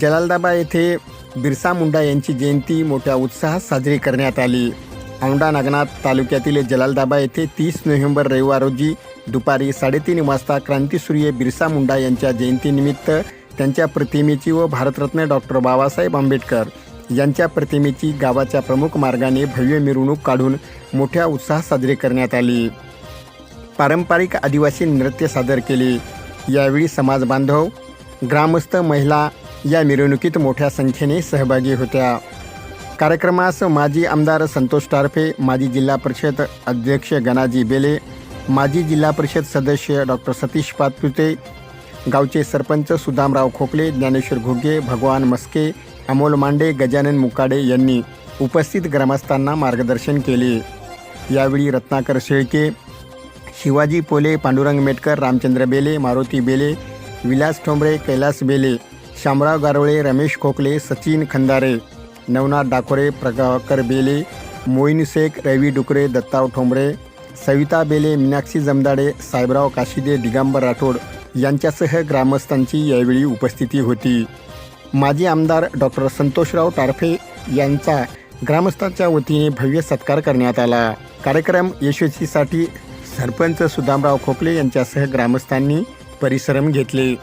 जलालदाबा येथे बिरसा मुंडा यांची जयंती मोठ्या उत्साहात साजरी करण्यात आली. औंढा नागनाथ तालुक्यातील जलालदाबा येथे तीस नोव्हेंबर रविवार रोजी दुपारी साडेतीन वाजता क्रांतीसूर्य बिरसा मुंडा यांच्या जयंतीनिमित्त त्यांच्या प्रतिमेची व भारतरत्न डॉक्टर बाबासाहेब आंबेडकर यांच्या प्रतिमेची गावाच्या प्रमुख मार्गाने भव्य मिरवणूक काढून मोठ्या उत्साहात साजरी करण्यात आली. पारंपरिक आदिवासी नृत्य सादर केले. यावेळी समाजबांधव ग्रामस्थ महिला या मिरवणुकीत मोठ्या संख्येने सहभागी होत्या. कार्यक्रमास माजी आमदार संतोष टारफे माजी जिल्हा परिषद अध्यक्ष गणाजी बेले माजी जिल्हा परिषद सदस्य डॉक्टर सतीश पातपुते गावचे सरपंच सुदामराव खोकले ज्ञानेश्वर घुगे भगवान मस्के अमोल मांडे गजानन मुकाडे यांनी उपस्थित ग्रामस्थांना मार्गदर्शन केले. यावेळी रत्नाकर शेळके शिवाजी पोले पांडुरंग मेटकर रामचंद्र बेले मारुती बेले विलास ठोंबरे कैलास बेले शामराव गारोळे रमेश खोकले सचिन खंदारे नवनाथ डाकोरे प्रभाकर बेले मोईन शेख रवी डुकरे दत्ताव ठोंबरे सविता बेले मीनाक्षी जमदाडे साहेबराव काशिदे दिगंबर राठोड यांच्यासह ग्रामस्थांची यावेळी उपस्थिती होती. माजी आमदार डॉक्टर संतोषराव टारफे यांचा ग्रामस्थांच्या वतीने भव्य सत्कार करण्यात आला. कार्यक्रम यशस्वीसाठी सरपंच सुदामराव खोकले यांच्यासह ग्रामस्थांनी परिश्रम घेतले.